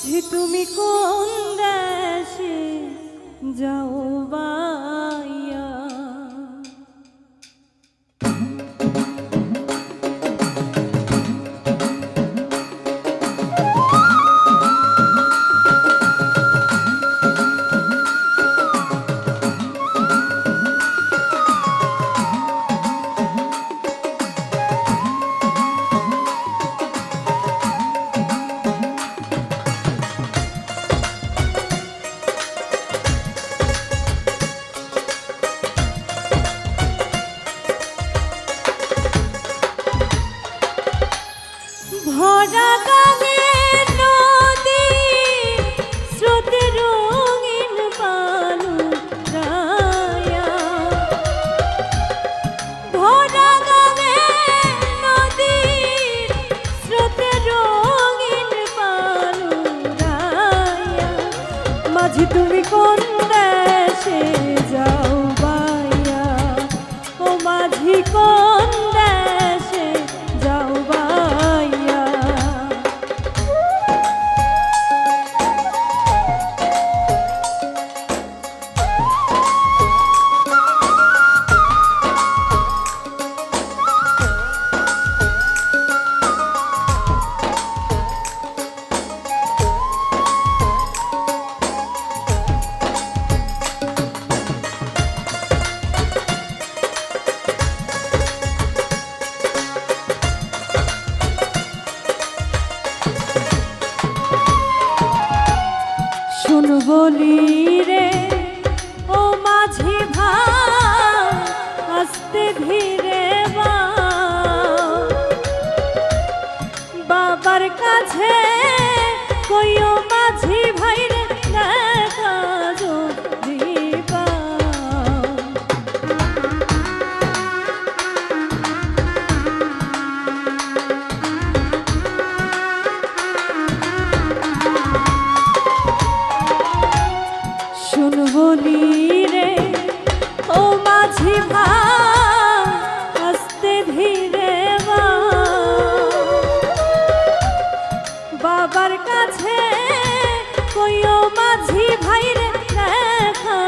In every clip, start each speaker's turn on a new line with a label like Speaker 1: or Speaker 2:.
Speaker 1: বুঝি তুমি কোন দেশে যাও বা শত্রু বলি রে ও মাঝি ভা আসতে ধীরে ধীরে ও মাঝি ভাই আস্তে ধীরে বাবার কাছে কইও মাঝি ভাই রে দেখা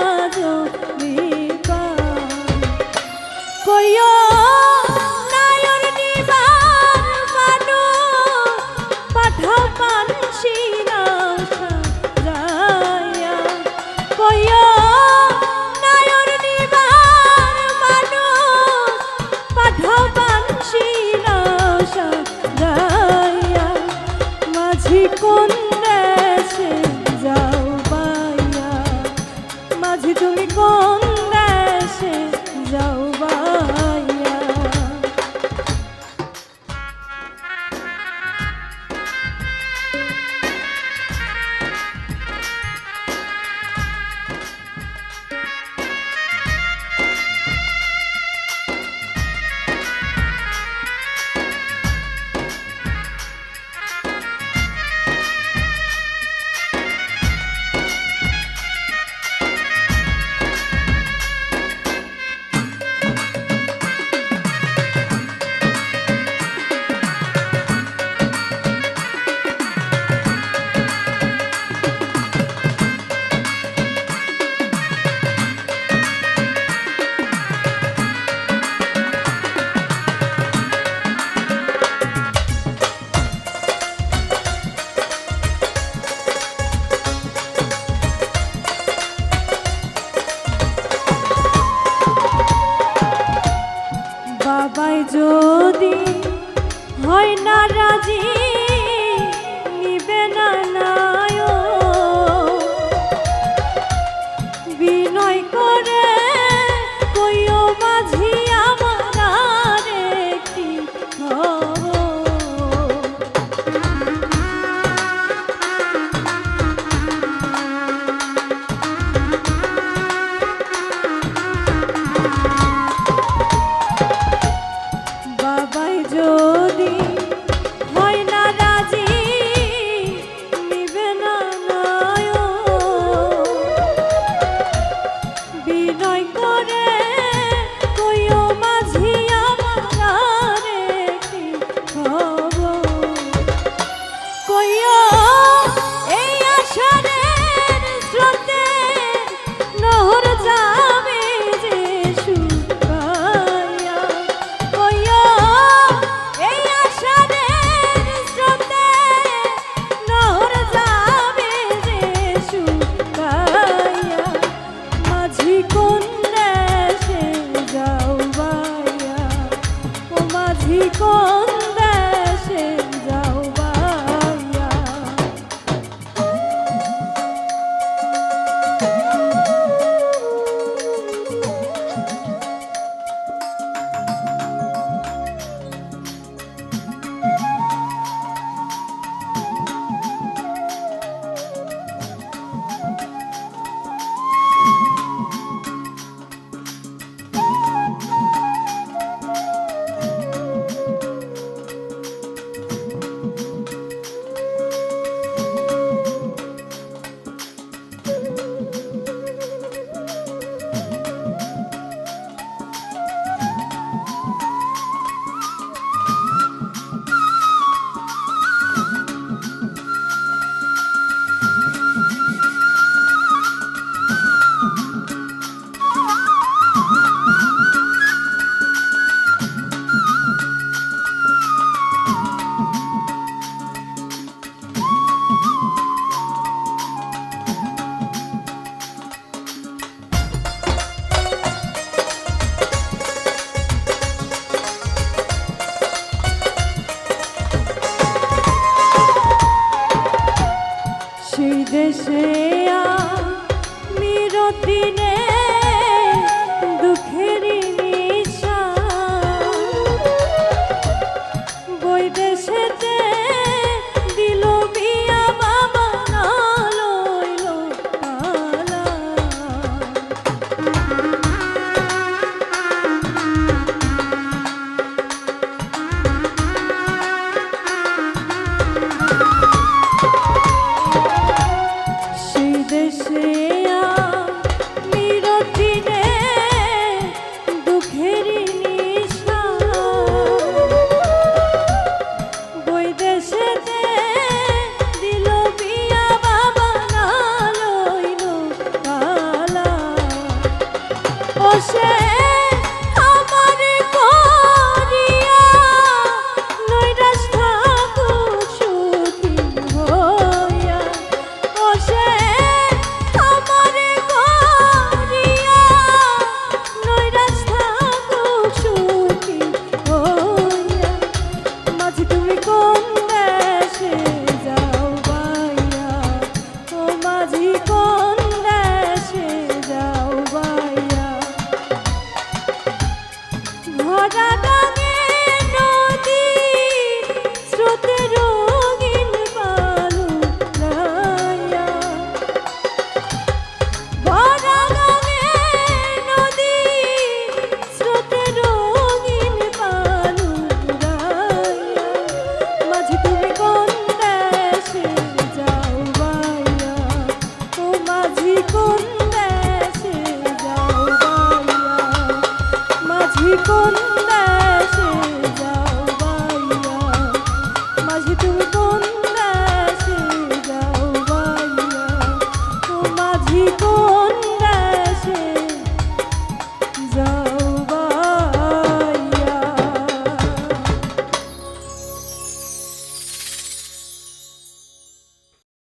Speaker 1: কইও আশা বাবাই যদি হয় না রাজি Ayer tuve con